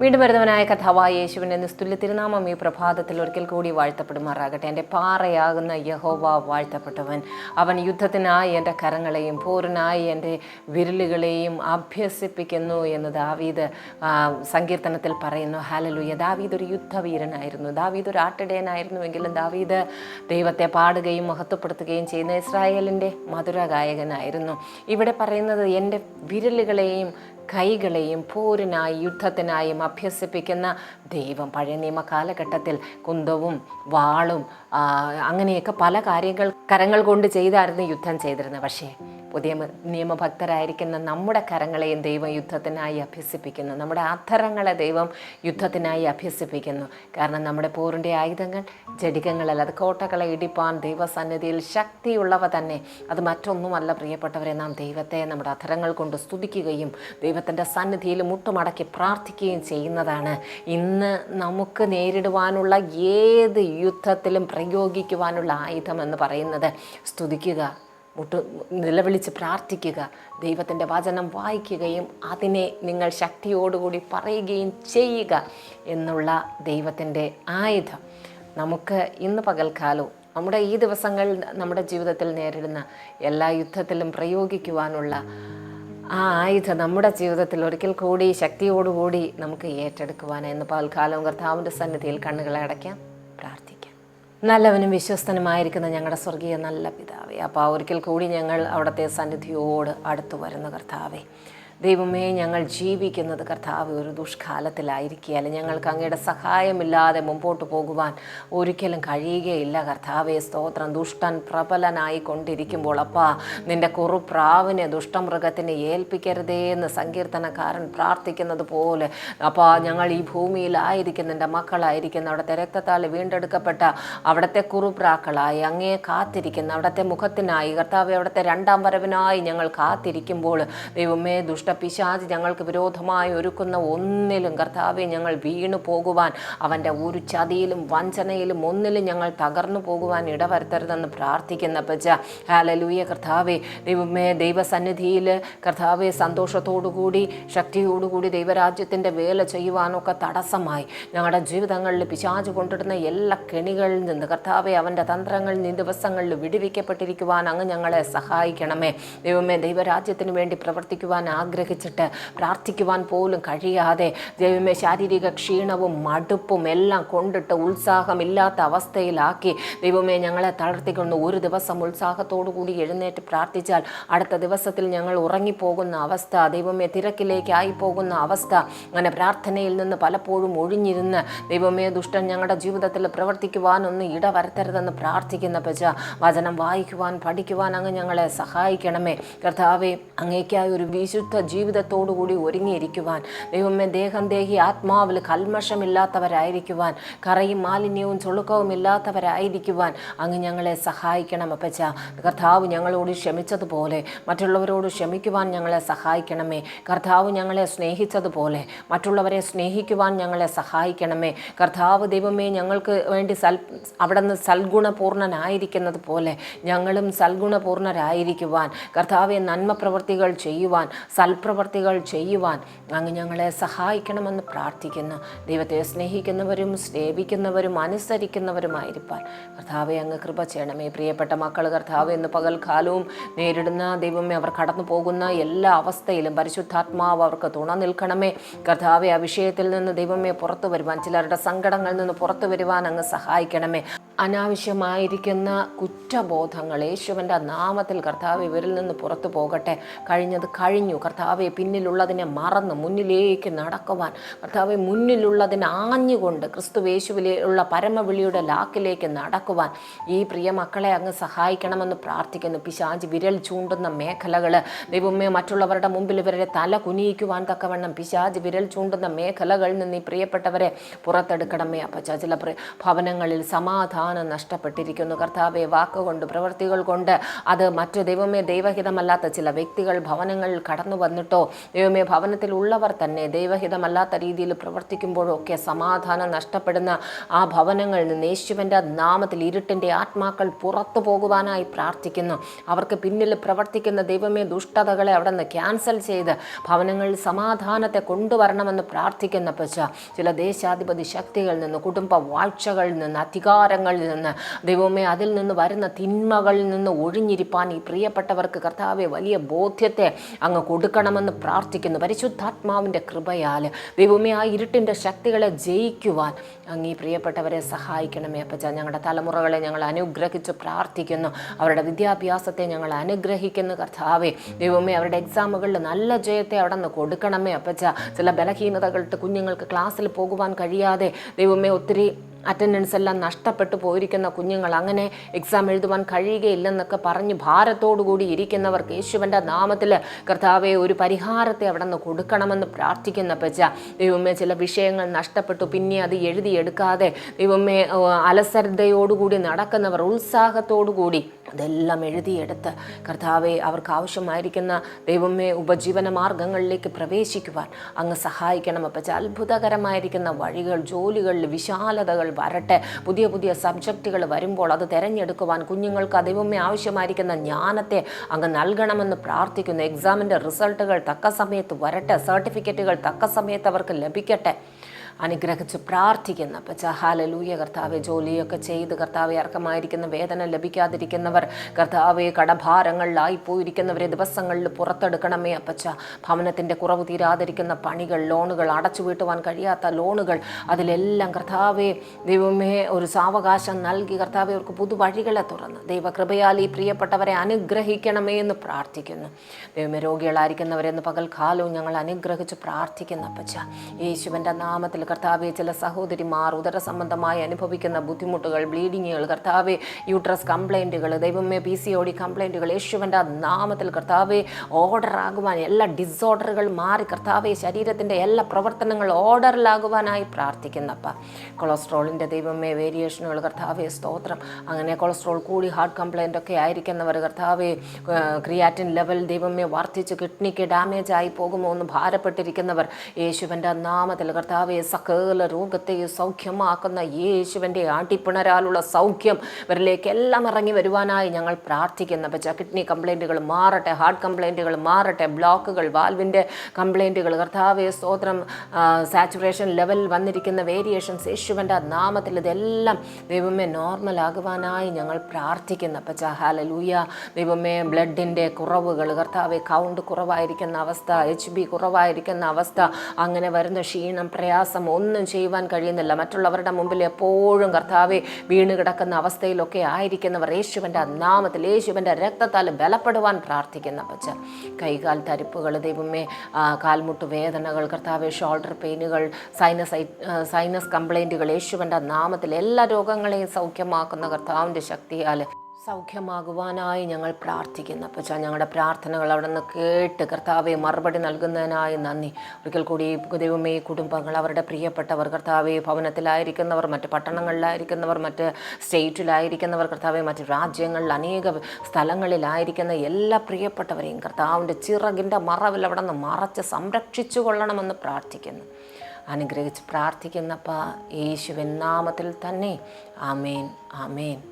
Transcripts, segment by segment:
വീണ്ടും വരുന്നവനായ കഥാവായ യേശുവിന്റെ നിസ്തുല്യ തിരുനാമം ഈ പ്രഭാതത്തിൽ ഒരിക്കൽ കൂടി വാഴ്ത്തപ്പെടുമാറാകട്ടെ. എന്റെ പാറയാകുന്ന യഹോവ വാഴ്ത്തപ്പെട്ടവൻ. അവൻ യുദ്ധത്തിനായി എന്റെ കരങ്ങളെയും പോരിനായി എന്റെ വിരലുകളെയും അഭ്യസിപ്പിക്കുന്നു എന്ന് ദാവീദ് സങ്കീർത്തനത്തിൽ പറയുന്നു. ഹാലലുയ ദാവീദ് ഒരു യുദ്ധവീരനായിരുന്നു. ദാവീദ് ഒരു ആട്ടിടയനായിരുന്നുവെങ്കിലും ദാവീദ് ദൈവത്തെ പാടുകയും മഹത്വപ്പെടുത്തുകയും ചെയ്യുന്ന ഇസ്രായേലിന്റെ മധുര ഗായകനായിരുന്നു ഇവിടെ പറയുന്നത് എന്റെ വിരലുകളെയും കൈകളെയും പോരിനായി യുദ്ധത്തിനായും അഭ്യസിപ്പിക്കുന്ന ദൈവം. പഴയ നിയമ കാലഘട്ടത്തിൽ കുന്തവും വാളും അങ്ങനെയൊക്കെ പല കാര്യങ്ങൾ കരങ്ങൾ കൊണ്ട് ചെയ്തായിരുന്നു യുദ്ധം ചെയ്തിരുന്നത്. പക്ഷേ പുതിയ നിയമഭക്തരായിരിക്കുന്ന നമ്മുടെ കരങ്ങളെയും ദൈവം യുദ്ധത്തിനായി അഭ്യസിപ്പിക്കുന്നു. നമ്മുടെ അധരങ്ങളെ ദൈവം യുദ്ധത്തിനായി അഭ്യസിപ്പിക്കുന്നു. കാരണം നമ്മുടെ പോറിന്റെ ആയുധങ്ങൾ ജടികങ്ങളല്ല അത് കോട്ടകളെ ഇടിപ്പാൻ ദൈവസന്നിധിയിൽ ശക്തിയുള്ളവ തന്നെ. അത് മറ്റൊന്നുമല്ല പ്രിയപ്പെട്ടവരെ നാം ദൈവത്തെ നമ്മുടെ അധരങ്ങൾ കൊണ്ട് സ്തുതിക്കുകയും ദൈവത്തിന്റെ സന്നിധിയിൽ മുട്ടുമടക്കി പ്രാർത്ഥിക്കുകയും ചെയ്യുന്നതാണ്. ഇന്ന് നമുക്ക് നേരിടുവാനുള്ള ഏത് യുദ്ധത്തിലും പ്രയോഗിക്കുവാനുള്ള ആയുധം എന്ന് പറയുന്നത് സ്തുതിക്കുക മുട്ട് നിലവിളിച്ച് പ്രാർത്ഥിക്കുക ദൈവത്തിന്റെ വചനം വായിക്കുകയും അതിനെ നിങ്ങൾ ശക്തിയോടുകൂടി പറയുകയും ചെയ്യുക എന്നുള്ള ദൈവത്തിന്റെ ആയുധം. നമുക്ക് ഇന്ന് പകൽക്കാലവും നമ്മുടെ ഈ ദിവസങ്ങൾ നമ്മുടെ ജീവിതത്തിൽ നേരിടുന്ന എല്ലാ യുദ്ധത്തിലും പ്രയോഗിക്കുവാനുള്ള ആ ആയുധം നമ്മുടെ ജീവിതത്തിൽ ഒരിക്കൽ കൂടി ശക്തിയോടുകൂടി നമുക്ക് ഏറ്റെടുക്കുവാൻ ഇന്ന് പകൽക്കാലവും കർത്താവിന്റെ സന്നിധിയിൽ കണ്ണുകളെ അടയ്ക്കാം. പ്രാർത്ഥിക്കാം. നല്ലവനും വിശ്വസ്തനുമായിരിക്കുന്ന ഞങ്ങളുടെ സ്വർഗീയ നല്ല പിതാവേ. അപ്പോൾ ഒരിക്കൽ കൂടി ഞങ്ങൾ അവിടുത്തെ സന്നിധിയോട് അടുത്തു വരുന്ന കർത്താവേ. ദൈവമേ ഞങ്ങൾ ജീവിക്കുന്നത് കർത്താവ് ഒരു ദുഷ്കാലത്തിലായിരിക്കുകയല്ല? ഞങ്ങൾക്ക് അങ്ങയുടെ സഹായമില്ലാതെ മുമ്പോട്ട് പോകുവാൻ ഒരിക്കലും കഴിയുകയില്ല. കർത്താവെ സ്തോത്രം. ദുഷ്ടൻ പ്രബലനായി കൊണ്ടിരിക്കുമ്പോൾ അപ്പാ നിന്റെ കുറുപ്രാവിനെ ദുഷ്ടമൃഗത്തിനെ ഏൽപ്പിക്കരുതേ എന്ന് സങ്കീർത്തനക്കാരൻ പ്രാർത്ഥിക്കുന്നത് പോലെ അപ്പാ ഞങ്ങൾ ഈ ഭൂമിയിലായിരിക്കുന്ന എന്റെ മക്കളായിരിക്കുന്ന അവിടുത്തെ രക്തത്താൽ വീണ്ടെടുക്കപ്പെട്ട അവിടുത്തെ കുറുപ്രാക്കളായി അങ്ങേ കാത്തിരിക്കുന്ന അവിടുത്തെ മുഖത്തിനായി. കർത്താവ് അവിടുത്തെ രണ്ടാം വരവിനായി ഞങ്ങൾ കാത്തിരിക്കുമ്പോൾ ദൈവമേ ദുഷ്ടപിശാചി ഞങ്ങൾക്ക് വിരോധമായി ഒരുക്കുന്ന ഒന്നിലും കർത്താവെ ഞങ്ങൾ വീണു പോകുവാൻ അവന്റെ ഒരു ചതിയിലും വഞ്ചനയിലും ഒന്നിലും ഞങ്ങൾ തകർന്നു പോകുവാൻ ഇടവരുത്തരുതെന്ന് പ്രാർത്ഥിക്കുന്ന പച്ച ഹാലലൂയ കർത്താവെ ദൈവമേ ദൈവസന്നിധിയിൽ കർത്താവെ സന്തോഷത്തോടുകൂടി ശക്തിയോടുകൂടി ദൈവരാജ്യത്തിന്റെ വേല ചെയ്യുവാനൊക്കെ തടസ്സമായി. ഞങ്ങളുടെ ജീവിതങ്ങളിൽ പിശാജ് കൊണ്ടിടുന്ന എല്ലാ കെണികളിൽ നിന്ന് കർത്താവെ അവന്റെ തന്ത്രങ്ങളിൽ നിന്ന് ദിവസങ്ങളിൽ വിടുവിക്കപ്പെട്ടിരിക്കുവാൻ അങ്ങ് ഞങ്ങളെ സഹായിക്കണമേ. ദൈവമേ ദൈവരാജ്യത്തിന് വേണ്ടി പ്രവർത്തിക്കുവാൻ ആഗ്രഹിച്ചിട്ട് പ്രാർത്ഥിക്കുവാൻ പോലും കഴിയാതെ ദൈവമേ ശാരീരിക ക്ഷീണവും മടുപ്പും എല്ലാം കൊണ്ടിട്ട് ഉത്സാഹമില്ലാത്ത അവസ്ഥയിലാക്കി ദൈവമേ ഞങ്ങളെ തളർത്തിക്കൊണ്ട് ഒരു ദിവസം ഉത്സാഹത്തോടു കൂടി എഴുന്നേറ്റ് പ്രാർത്ഥിച്ചാൽ അടുത്ത ദിവസത്തിൽ ഞങ്ങൾ ഉറങ്ങിപ്പോകുന്ന അവസ്ഥ ദൈവമേ തിരക്കിലേക്കായി പോകുന്ന അവസ്ഥ അങ്ങനെ പ്രാർത്ഥനയിൽ നിന്ന് പലപ്പോഴും ഒഴിഞ്ഞിരുന്ന് ദൈവമേ ദുഷ്ടൻ ഞങ്ങളുടെ ജീവിതത്തിൽ പ്രവർത്തിക്കുവാനൊന്നും ഇടവരുത്തരുതെന്ന് പ്രാർത്ഥിക്കുന്ന പച്ച വചനം വായിക്കുവാൻ പഠിക്കുവാൻ അങ്ങ് ഞങ്ങളെ സഹായിക്കണമേ. കർത്താവെ അങ്ങേക്കായി ഒരു വിശുദ്ധ ജീവിതത്തോടു കൂടി ഒരുങ്ങിയിരിക്കുവാൻ. ദൈവമേ ദേഹം ദേഹി ആത്മാവിൽ കൽമഷമില്ലാത്തവരായിരിക്കുവാൻ കറയും മാലിന്യവും ചുളുക്കവും ഇല്ലാത്തവരായിരിക്കുവാൻ അങ്ങ് ഞങ്ങളെ സഹായിക്കണം അപ്പച്ച. കർത്താവ് ഞങ്ങളോട് ക്ഷമിച്ചതുപോലെ മറ്റുള്ളവരോട് ക്ഷമിക്കുവാൻ ഞങ്ങളെ സഹായിക്കണമേ. കർത്താവ് ഞങ്ങളെ സ്നേഹിച്ചതുപോലെ മറ്റുള്ളവരെ സ്നേഹിക്കുവാൻ ഞങ്ങളെ സഹായിക്കണമേ. കർത്താവ് ദൈവമേ ഞങ്ങൾക്ക് വേണ്ടി സൽ അവിടെ നിന്ന് സൽഗുണപൂർണനായിരിക്കുന്നത് പോലെ ഞങ്ങളും സൽഗുണപൂർണരായിരിക്കുവാൻ. കർത്താവെ നന്മ പ്രവൃത്തികൾ ചെയ്യുവാൻ സൽപ്രവർത്തികൾ ചെയ്യുവാൻ അങ്ങ് ഞങ്ങളെ സഹായിക്കണമെന്ന് പ്രാർത്ഥിക്കുന്നു. ദൈവത്തെ സ്നേഹിക്കുന്നവരും സേവിക്കുന്നവരും അനുസരിക്കുന്നവരുമായിരിക്കാൻ കർത്താവെ അങ്ങ് കൃപ ചെയ്യണമേ. പ്രിയപ്പെട്ട മക്കൾ കർത്താവ് എന്ന് പകൽക്കാലവും നേരിടുന്ന ദൈവമേ അവർ കടന്നു പോകുന്ന എല്ലാ അവസ്ഥയിലും പരിശുദ്ധാത്മാവ് അവർക്ക് തുണ നിൽക്കണമേ. കർത്താവെ ആ വിഷയത്തിൽ നിന്ന് ദൈവമേ പുറത്തു വരുവാൻ ചിലരുടെ സങ്കടങ്ങളിൽ നിന്ന് പുറത്തു വരുവാൻ അങ്ങ് സഹായിക്കണമേ. അനാവശ്യമായിരിക്കുന്ന കുറ്റബോധങ്ങൾ യേശുവിന്റെ നാമത്തിൽ കർത്താവ് ഇവരിൽ നിന്ന് പുറത്തു പോകട്ടെ. കഴിഞ്ഞത് കഴിഞ്ഞു. കർത്താവെ പിന്നിലുള്ളതിനെ മറന്ന് മുന്നിലേക്ക് നടക്കുവാൻ. കർത്താവെ മുന്നിലുള്ളതിനെ ആഞ്ഞുകൊണ്ട് ക്രിസ്തു യേശുവിലുള്ള പരമവിളിയുടെ ലാക്കിലേക്ക് നടക്കുവാൻ. ഈ പ്രിയ മക്കളെ അങ്ങ് സഹായിക്കണമെന്ന് പ്രാർത്ഥിക്കുന്നു. പിശാജ് വിരൽ ചൂണ്ടുന്ന മേഖലകൾ ദൈവമേ മറ്റുള്ളവരുടെ മുമ്പിൽ ഇവരുടെ തല കുനിയിക്കുവാൻ തക്കവണ്ണം പിശാജ് വിരൽ ചൂണ്ടുന്ന മേഖലകളിൽ നിന്ന് ഈ പ്രിയപ്പെട്ടവരെ പുറത്തെടുക്കണമേ അപ്പച്ച. ചില ഭവനങ്ങളിൽ സമാധാനം നഷ്ടപ്പെട്ടിരിക്കുന്നു. കർത്താവെ വാക്കുകൊണ്ട് പ്രവൃത്തികൾ കൊണ്ട് അത് മറ്റു ദൈവമേ ദൈവഹിതമല്ലാത്ത ചില വ്യക്തികൾ ഭവനങ്ങളിൽ കടന്നു വന്നിട്ടോ ദൈവമേ ഭവനത്തിൽ ഉള്ളവർ തന്നെ ദൈവഹിതമല്ലാത്ത രീതിയിൽ പ്രവർത്തിക്കുമ്പോഴൊക്കെ സമാധാനം നഷ്ടപ്പെടുന്ന ആ ഭവനങ്ങളിൽ നിന്ന് യേശുവിന്റെ നാമത്തിൽ ഇരുട്ടിന്റെ ആത്മാക്കൾ പുറത്തു പോകുവാനായി പ്രാർത്ഥിക്കുന്നു. അവർക്ക് പിന്നിൽ പ്രവർത്തിക്കുന്ന ദൈവമേ ദുഷ്ടതകളെ അവിടെ നിന്ന് ക്യാൻസൽ ചെയ്ത് ഭവനങ്ങളിൽ സമാധാനത്തെ കൊണ്ടുവരണമെന്ന് പ്രാർത്ഥിക്കുന്ന പച്ച ചില ദേശാധിപതി ശക്തികളിൽ നിന്ന് കുടുംബ വാഴ്ചകളിൽ നിന്ന് അധികാരങ്ങളിൽ നിന്ന് ദൈവമേ അതിൽ നിന്ന് വരുന്ന തിന്മകളിൽ നിന്ന് ഒഴിഞ്ഞിരിപ്പാൻ ഈ പ്രിയപ്പെട്ടവർക്ക് കർത്താവെ വലിയ ബോധ്യത്തെ അങ്ങ് കൊടുക്കണമെന്ന് പ്രാർത്ഥിക്കുന്നു. പരിശുദ്ധാത്മാവിന്റെ കൃപയാൽ ദൈവമേ ആ ഇരുട്ടിന്റെ ശക്തികളെ ജയിക്കുവാൻ അങ്ങ് ഈ പ്രിയപ്പെട്ടവരെ സഹായിക്കണമേ അപ്പച്ച. ഞങ്ങളുടെ തലമുറകളെ ഞങ്ങൾ അനുഗ്രഹിച്ച് പ്രാർത്ഥിക്കുന്നു. അവരുടെ വിദ്യാഭ്യാസത്തെ ഞങ്ങൾ അനുഗ്രഹിക്കുന്നു കർത്താവെ. ദൈവമേ അവരുടെ എക്സാമുകളിൽ നല്ല ജയത്തെ അവിടെ നിന്ന് കൊടുക്കണമേ അപ്പച്ച. ചില ബലഹീനതകളിട്ട് കുഞ്ഞുങ്ങൾക്ക് ക്ലാസ്സിൽ പോകുവാൻ കഴിയാതെ ദൈവമേ ഒത്തിരി അറ്റൻഡൻസ് എല്ലാം നഷ്ടപ്പെട്ടു പോയിരിക്കുന്ന കുഞ്ഞുങ്ങൾ അങ്ങനെ എക്സാം എഴുതുവാൻ കഴിയുകയില്ലെന്നൊക്കെ പറഞ്ഞ് ഭാരത്തോടു കൂടി ഇരിക്കുന്നവർക്ക് യേശുവിന്റെ നാമത്തിൽ കർത്താവെ ഒരു പരിഹാരത്തെ അവിടെ നിന്ന് കൊടുക്കണമെന്ന് പ്രാർത്ഥിക്കുന്ന പച്ച ദൈവമേ ചില വിഷയങ്ങൾ നഷ്ടപ്പെട്ടു. പിന്നെ അത് എഴുതിയെടുക്കാതെ ദൈവമേ അലസരതയോടുകൂടി നടക്കുന്നവർ ഉത്സാഹത്തോടു കൂടി അതെല്ലാം എഴുതിയെടുത്ത് കർത്താവെ അവർക്ക് ആവശ്യമായിരിക്കുന്ന ദൈവമേ ഉപജീവന മാർഗങ്ങളിലേക്ക് പ്രവേശിക്കുവാൻ അങ്ങ് സഹായിക്കണം. അപ്പച്ച അത്ഭുതകരമായിരിക്കുന്ന വഴികൾ ജോലികളിൽ വിശാലതകൾ വരട്ടെ. പുതിയ പുതിയ സബ്ജക്റ്റുകൾ വരുമ്പോൾ അത് തിരഞ്ഞെടുക്കുവാൻ കുഞ്ഞുങ്ങൾക്ക് ദൈവമേ ആവശ്യമായിരിക്കുന്ന ജ്ഞാനത്തെ അങ്ങ് നൽകണമെന്ന് പ്രാർത്ഥിക്കുന്നു. എക്സാമിന്റെ റിസൾട്ടുകൾ തക്ക സമയത്ത് വരട്ടെ. സർട്ടിഫിക്കറ്റുകൾ തക്ക സമയത്ത് അവർക്ക് ലഭിക്കട്ടെ. അനുഗ്രഹിച്ച് പ്രാർത്ഥിക്കുന്ന. അപ്പച്ച ഹാലലൂയ കർത്താവെ ജോലിയൊക്കെ ചെയ്ത് കർത്താവെ അർഹമായിരിക്കുന്ന വേതനം ലഭിക്കാതിരിക്കുന്നവർ കർത്താവെ കടഭാരങ്ങളിലായി പോയിരിക്കുന്നവരെ ദിവസങ്ങളിൽ പുറത്തെടുക്കണമേ. അപ്പച്ച ഭവനത്തിന്റെ കുറവ് തീരാതിരിക്കുന്ന പണികൾ ലോണുകൾ അടച്ചു വീട്ടുവാൻ കഴിയാത്ത ലോണുകൾ അതിലെല്ലാം കർത്താവെ ദൈവമേ ഒരു സാവകാശം നൽകി കർത്താവെ അവർക്ക് പുതുവഴികളെ തുറന്ന്. ദൈവകൃപയാൽ ഈ പ്രിയപ്പെട്ടവരെ അനുഗ്രഹിക്കണമേ എന്ന് പ്രാർത്ഥിക്കുന്നു. ദൈവമേ രോഗികളായിരിക്കുന്നവരെന്ന് പകൽക്കാലവും ഞങ്ങൾ അനുഗ്രഹിച്ച് പ്രാർത്ഥിക്കുന്നു. അപ്പച്ച യേശുവിന്റെ നാമത്തിൽ കർത്താവെ ചില സഹോദരിമാർ ഉദര സംബന്ധമായി അനുഭവിക്കുന്ന ബുദ്ധിമുട്ടുകൾ ബ്ലീഡിങ്ങുകൾ. കർത്താവെ യൂട്രസ് കംപ്ലൈന്റുകൾ ദൈവമേ പി സി ഒ ഡി കംപ്ലൈന്റുകൾ യേശുവിന്റെ നാമത്തിൽ കർത്താവെ ഓർഡർ ആകുവാൻ എല്ലാ ഡിസോർഡറുകൾ മാറി കർത്താവെ ശരീരത്തിന്റെ എല്ലാ പ്രവർത്തനങ്ങൾ ഓർഡറിലാകുവാനായി പ്രാർത്ഥിക്കുന്നപ്പ. കൊളസ്ട്രോളിന്റെ ദൈവമേ വേരിയേഷനുകൾ കർത്താവെ സ്തോത്രം. അങ്ങനെ കൊളസ്ട്രോൾ കൂടി ഹാർട്ട് കംപ്ലൈന്റ് ഒക്കെ ആയിരിക്കുന്നവർ കർത്താവെ ക്രിയാറ്റിൻ ലെവൽ ദൈവമേ വർദ്ധിച്ച് കിഡ്നിക്ക് ഡാമേജ് ആയി പോകുമോ എന്ന് ഭാരപ്പെട്ടിരിക്കുന്നവർ യേശുവിന്റെ നാമത്തിൽ കർത്താവെ സകല രോഗത്തെയും സൗഖ്യമാക്കുന്ന യേശുവിന്റെ ആട്ടിപ്പിണരാലുള്ള സൗഖ്യം ഇവരിലേക്ക് എല്ലാം ഇറങ്ങി വരുവാനായി ഞങ്ങൾ പ്രാർത്ഥിക്കുന്നു. പച്ച കിഡ്നി കംപ്ലൈന്റുകൾ മാറട്ടെ ഹാർട്ട് കംപ്ലൈന്റുകൾ മാറട്ടെ ബ്ലോക്കുകൾ വാൽവിന്റെ കംപ്ലൈന്റുകൾ കർത്താവെ സ്തോത്രം സാച്ചുറേഷൻ ലെവൽ വന്നിരിക്കുന്ന വേരിയേഷൻസ് യേശുവിന്റെ നാമത്തിൽ ഇതെല്ലാം ദൈവമേ നോർമൽ ആകുവാനായി ഞങ്ങൾ പ്രാർത്ഥിക്കുന്നു. പച്ച ഹാലലൂയ ദൈവമേ ബ്ലഡിന്റെ കുറവുകൾ കർത്താവെ കൗണ്ട് കുറവായിരിക്കുന്ന അവസ്ഥ എച്ച് ബി കുറവായിരിക്കുന്ന അവസ്ഥ അങ്ങനെ വരുന്ന ക്ഷീണം പ്രയാസം ഒന്നും ചെയ്യുവാൻ കഴിയുന്നില്ല. മറ്റുള്ളവരുടെ മുമ്പിൽ എപ്പോഴും കർത്താവെ വീണ് കിടക്കുന്ന അവസ്ഥയിലൊക്കെ ആയിരിക്കുന്നവർ യേശുവിന്റെ നാമത്തിൽ യേശുവിന്റെ രക്തത്താൽ ബലപ്പെടുവാൻ പ്രാർത്ഥിക്കുന്ന പച്ച കൈകാൽ തരിപ്പുകൾ ദൈവമേ കാൽമുട്ട് വേദനകൾ കർത്താവെ ഷോൾഡർ പെയിനുകൾ സൈനസ് സൈനസ് കംപ്ലൈന്റുകൾ യേശുവിന്റെ നാമത്തിൽ എല്ലാ രോഗങ്ങളെയും സൗഖ്യമാക്കുന്ന കർത്താവിന്റെ ശക്തിയാൽ സൗഖ്യമാകുവാനായി ഞങ്ങൾ പ്രാർത്ഥിക്കുന്നു. അപ്പോൾ ഞങ്ങളുടെ പ്രാർത്ഥനകൾ അവിടെ നിന്ന് കേട്ട് കർത്താവെ മറുപടി നൽകുന്നതിനായി നന്ദി. ഒരിക്കൽ കൂടി ദൈവമേ കുടുംബങ്ങൾ അവരുടെ പ്രിയപ്പെട്ടവർ കർത്താവെ ഭവനത്തിലായിരിക്കുന്നവർ മറ്റ് പട്ടണങ്ങളിലായിരിക്കുന്നവർ മറ്റ് സ്റ്റേറ്റിലായിരിക്കുന്നവർ കർത്താവെ മറ്റ് രാജ്യങ്ങളിൽ അനേക സ്ഥലങ്ങളിലായിരിക്കുന്ന എല്ലാ പ്രിയപ്പെട്ടവരെയും കർത്താവിന്റെ ചിറകിന്റെ മറവിൽ അവിടെ നിന്ന് മറച്ച് സംരക്ഷിച്ചു കൊള്ളണമെന്ന് പ്രാർത്ഥിക്കുന്നു. അനുഗ്രഹിച്ച് പ്രാർത്ഥിക്കുന്നപ്പ യേശുവിൻ നാമത്തിൽ തന്നെ. ആമേൻ ആമേൻ.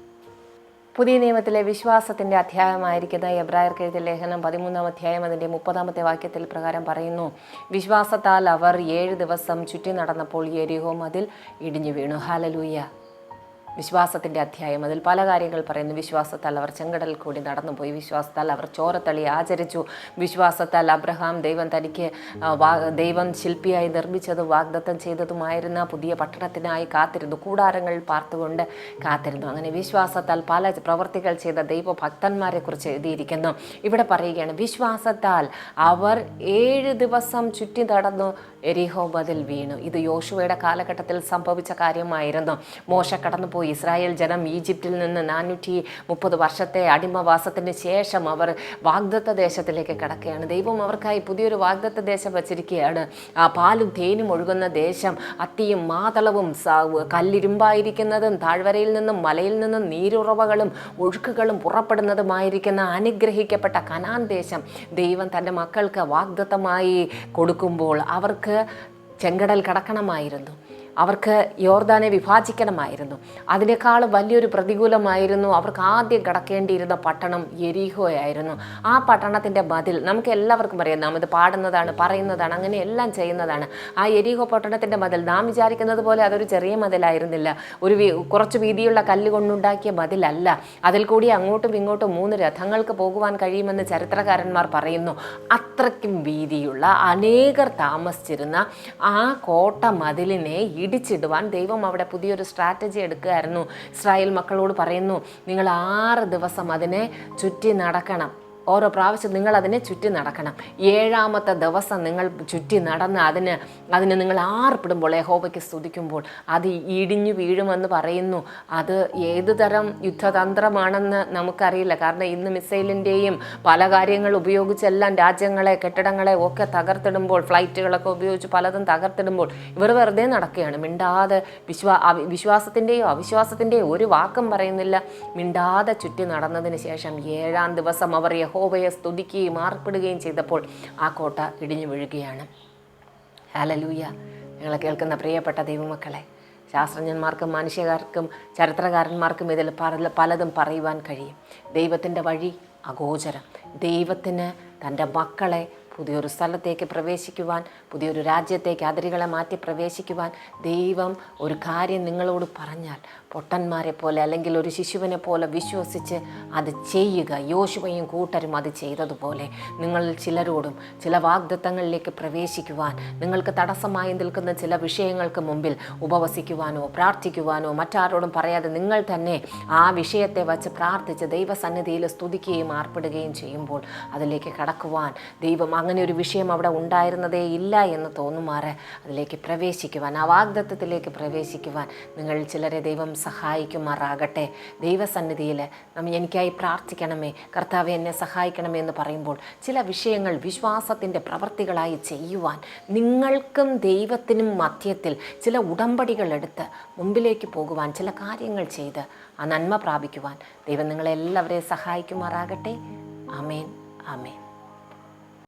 പുതിയ നിയമത്തിലെ വിശ്വാസത്തിന്റെ അധ്യായമായിരിക്കുന്ന എബ്രായർക്ക് എഴുതിയ ലേഖനം പതിമൂന്നാം അധ്യായം അതിന്റെ മുപ്പതാമത്തെ വാക്യത്തിൽ പ്രകാരം പറയുന്നു. വിശ്വാസത്താൽ അവർ ഏഴ് ദിവസം ചുറ്റി നടന്നപ്പോൾ എരിഹോ അതിൽ ഇടിഞ്ഞു വീണു. ഹാലലൂയ വിശ്വാസത്തിന്റെ അധ്യായം. അതിൽ പല കാര്യങ്ങൾ പറയുന്നു. വിശ്വാസത്താൽ അവർ ചെങ്കടൽ കൂടി നടന്നുപോയി. വിശ്വാസത്താൽ അവർ ചോരത്തളി ആചരിച്ചു. വിശ്വാസത്താൽ അബ്രഹാം ദൈവം തനിക്ക് ദൈവം ശില്പിയായി നിർമ്മിച്ചതും വാഗ്ദത്തം ചെയ്തതുമായിരുന്ന പുതിയ പട്ടണത്തിനായി കാത്തിരുന്നു. കൂടാരങ്ങൾ പാർത്തുകൊണ്ട് കാത്തിരുന്നു. അങ്ങനെ വിശ്വാസത്താൽ പല പ്രവർത്തികൾ ചെയ്ത ദൈവഭക്തന്മാരെക്കുറിച്ച് എഴുതിയിരിക്കുന്നു. ഇവിടെ പറയുകയാണ് വിശ്വാസത്താൽ അവർ ഏഴ് ദിവസം ചുറ്റി നടന്നു. എരിഹോബതിൽ വീണു. ഇത് യോശുവയുടെ കാലഘട്ടത്തിൽ സംഭവിച്ച കാര്യമായിരുന്നു. മോശ കടന്നു പോയി ഇസ്രായേൽ ജനം ഈജിപ്തിൽ നിന്ന് നാനൂറ്റി മുപ്പത് വർഷത്തെ അടിമവാസത്തിന് ശേഷം അവർ വാഗ്ദത്ത ദേശത്തിലേക്ക് കടക്കുകയാണ്. ദൈവം അവർക്കായി പുതിയൊരു വാഗ്ദത്ത ദേശം വച്ചിരിക്കുകയാണ്. ആ പാലും തേനും ഒഴുകുന്ന ദേശം അത്തിയും മാതളവും കല്ലിരുമ്പായിരിക്കുന്നതും താഴ്വരയിൽ നിന്നും മലയിൽ നിന്നും നീരുറവകളും ഒഴുക്കുകളും പുറപ്പെടുന്നതുമായിരിക്കുന്ന അനുഗ്രഹിക്കപ്പെട്ട കനാൻ ദേശം ദൈവം തന്റെ മക്കൾക്ക് വാഗ്ദത്തമായി കൊടുക്കുമ്പോൾ അവർക്ക് ചെങ്കടൽ കടക്കണമായിരുന്നു. അവർക്ക് യോർദാനെ വിഭാജിക്കണമായിരുന്നു. അതിനേക്കാൾ വലിയൊരു പ്രതികൂലമായിരുന്നു അവർക്ക് ആദ്യം കടക്കേണ്ടിയിരുന്ന പട്ടണം എരിഹോയായിരുന്നു ആ പട്ടണത്തിന്റെ മതിൽ നമുക്ക് എല്ലാവർക്കും അറിയാം നാം ഇത് പാടുന്നതാണ് പറയുന്നതാണ് അങ്ങനെ എല്ലാം ചെയ്യുന്നതാണ്. ആ എരിഹോ പട്ടണത്തിന്റെ മതിൽ നാം വിചാരിക്കുന്നത് പോലെ അതൊരു ചെറിയ മതിലായിരുന്നില്ല. ഒരു കുറച്ച് വീതിയുള്ള കല്ല് കൊണ്ടുണ്ടാക്കിയ മതിലല്ല അതിൽ കൂടി അങ്ങോട്ടും ഇങ്ങോട്ടും മൂന്ന് രഥങ്ങൾക്ക് പോകുവാൻ കഴിയുമെന്ന് ചരിത്രകാരന്മാർ പറയുന്നു. അത്രയ്ക്കും വീതിയുള്ള അനേകർ താമസിച്ചിരുന്ന ആ കോട്ട മതിലിനെ ഇടിച്ചിടുവാൻ ദൈവം അവിടെ പുതിയൊരു സ്ട്രാറ്റജി എടുക്കുകയായിരുന്നു. ഇസ്രായേൽ മക്കളോട് പറയുന്നു നിങ്ങൾ ആറ് ദിവസം അതിനെ ചുറ്റി നടക്കണം. ഓരോ പ്രാവശ്യം നിങ്ങൾ അതിനെ ചുറ്റി നടക്കണം. ഏഴാമത്തെ ദിവസം നിങ്ങൾ ചുറ്റി നടന്ന് അതിന് അതിന് നിങ്ങൾ ആർപ്പിടുമ്പോൾ യഹോവയ്ക്ക് സ്തുതിക്കുമ്പോൾ അത് ഇടിഞ്ഞു വീഴുമെന്ന് പറയുന്നു. അത് ഏത് തരം യുദ്ധതന്ത്രമാണെന്ന് നമുക്കറിയില്ല. കാരണം ഇന്ന് മിസൈലിന്റെയും പല കാര്യങ്ങൾ ഉപയോഗിച്ചെല്ലാം രാജ്യങ്ങളെ കെട്ടിടങ്ങളെ ഒക്കെ തകർത്തിടുമ്പോൾ ഫ്ലൈറ്റുകളൊക്കെ ഉപയോഗിച്ച് പലതും തകർത്തിടുമ്പോൾ ഇവർ വെറുതെ നടക്കുകയാണ്. മിണ്ടാതെ വിശ്വാ വിശ്വാസത്തിന്റെയോ അവിശ്വാസത്തിന്റെയോ ഒരു വാക്കും പറയുന്നില്ല. മിണ്ടാതെ ചുറ്റി നടന്നതിന് ശേഷം ഏഴാം ദിവസം അവർ യഹോവയെ സ്തുതിക്കുകയും ആർപ്പിടുകയും ചെയ്തപ്പോൾ ആ കോട്ട ഇടിഞ്ഞു വീഴുകയാണ്. ഹാലലൂയ ഞങ്ങളെ കേൾക്കുന്ന പ്രിയപ്പെട്ട ദൈവമക്കളെ ശാസ്ത്രജ്ഞന്മാർക്കും മനുഷ്യകാർക്കും ചരിത്രകാരന്മാർക്കും ഇതിൽ പല പലതും പറയുവാൻ കഴിയും. ദൈവത്തിന്റെ വഴി അഗോചരം. ദൈവത്തിന് തന്റെ മക്കളെ പുതിയൊരു സ്ഥലത്തേക്ക് പ്രവേശിക്കുവാൻ പുതിയൊരു രാജ്യത്തേക്ക് അതിരുകളെ മാറ്റി പ്രവേശിക്കുവാൻ ദൈവം ഒരു കാര്യം നിങ്ങളോട് പറഞ്ഞാൽ പൊട്ടന്മാരെ പോലെ അല്ലെങ്കിൽ ഒരു ശിശുവിനെ പോലെ വിശ്വസിച്ച് അത് ചെയ്യുക. യോശുവയും കൂട്ടരും അത് ചെയ്തതുപോലെ നിങ്ങൾ ചിലരോടും ചില വാഗ്ദത്തങ്ങളിലേക്ക് പ്രവേശിക്കുവാൻ നിങ്ങൾക്ക് തടസ്സമായി നിൽക്കുന്ന ചില വിഷയങ്ങൾക്ക് മുമ്പിൽ ഉപവസിക്കുവാനോ പ്രാർത്ഥിക്കുവാനോ മറ്റാരോടും പറയാതെ നിങ്ങൾ തന്നെ ആ വിഷയത്തെ വച്ച് പ്രാർത്ഥിച്ച് ദൈവസന്നിധിയിൽ സ്തുതിക്കുകയും ആർപ്പിടുകയും ചെയ്യുമ്പോൾ അതിലേക്ക് കടക്കുവാൻ ദൈവം അങ്ങനെ ഒരു വിഷയം അവിടെ ഉണ്ടായിരുന്നതേ ഇല്ല എന്ന് തോന്നുമാറ്. അതിലേക്ക് പ്രവേശിക്കുവാൻ ആ വാഗ്ദത്വത്തിലേക്ക് പ്രവേശിക്കുവാൻ നിങ്ങൾ ചിലരെ ദൈവം സഹായിക്കുമാറാകട്ടെ. ദൈവസന്നിധിയിൽ നമ്മൾ എനിക്കായി പ്രാർത്ഥിക്കണമേ. കർത്താവ് എന്നെ സഹായിക്കണമേ എന്ന് പറയുമ്പോൾ ചില വിഷയങ്ങൾ വിശ്വാസത്തിന്റെ പ്രവർത്തികളായി ചെയ്യുവാൻ നിങ്ങൾക്കും ദൈവത്തിനും മധ്യത്തിൽ ചില ഉടമ്പടികൾ എടുത്ത് മുമ്പിലേക്ക് പോകുവാൻ ചില കാര്യങ്ങൾ ചെയ്ത് ആ നന്മ പ്രാപിക്കുവാൻ ദൈവം നിങ്ങളെല്ലാവരെയും സഹായിക്കുമാറാകട്ടെ. അമേൻ ആമേൻ.